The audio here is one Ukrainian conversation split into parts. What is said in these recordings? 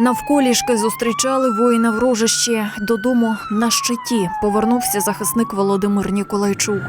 Навколішки зустрічали воїна в рожищі. Додому на щиті повернувся захисник Володимир Ніколайчук.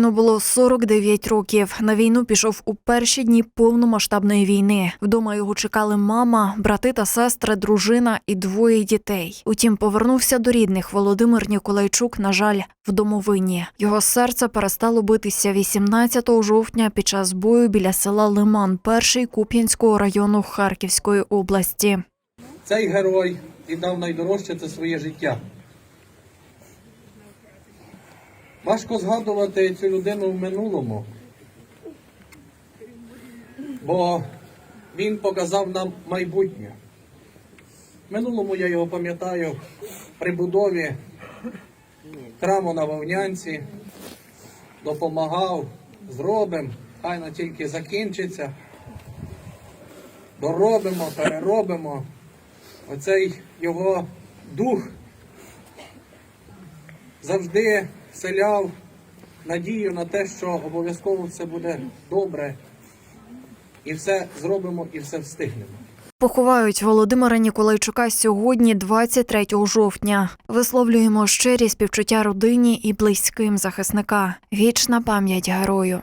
Воїну було 49 років. На війну пішов у перші дні повномасштабної війни. Вдома його чекали мама, брати та сестри, дружина і двоє дітей. Утім, повернувся до рідних Володимир Ніколайчук, на жаль, в домовині. Його серце перестало битися 18 жовтня під час бою біля села Лиман, перший Куп'янського району Харківської області. Цей герой віддав найдорожче це своє життя. Важко згадувати цю людину в минулому, бо він показав нам майбутнє. В минулому я його пам'ятаю при будові храму на Вовнянці, допомагав, зробимо, хай на тільки закінчиться, доробимо, переробимо. Оцей його дух завжди вселяв надію на те, що обов'язково все буде добре, і все зробимо, і все встигнемо. Поховають Володимира Ніколайчука сьогодні, 23 жовтня. Висловлюємо щирі співчуття родині і близьким захисника. Вічна пам'ять герою.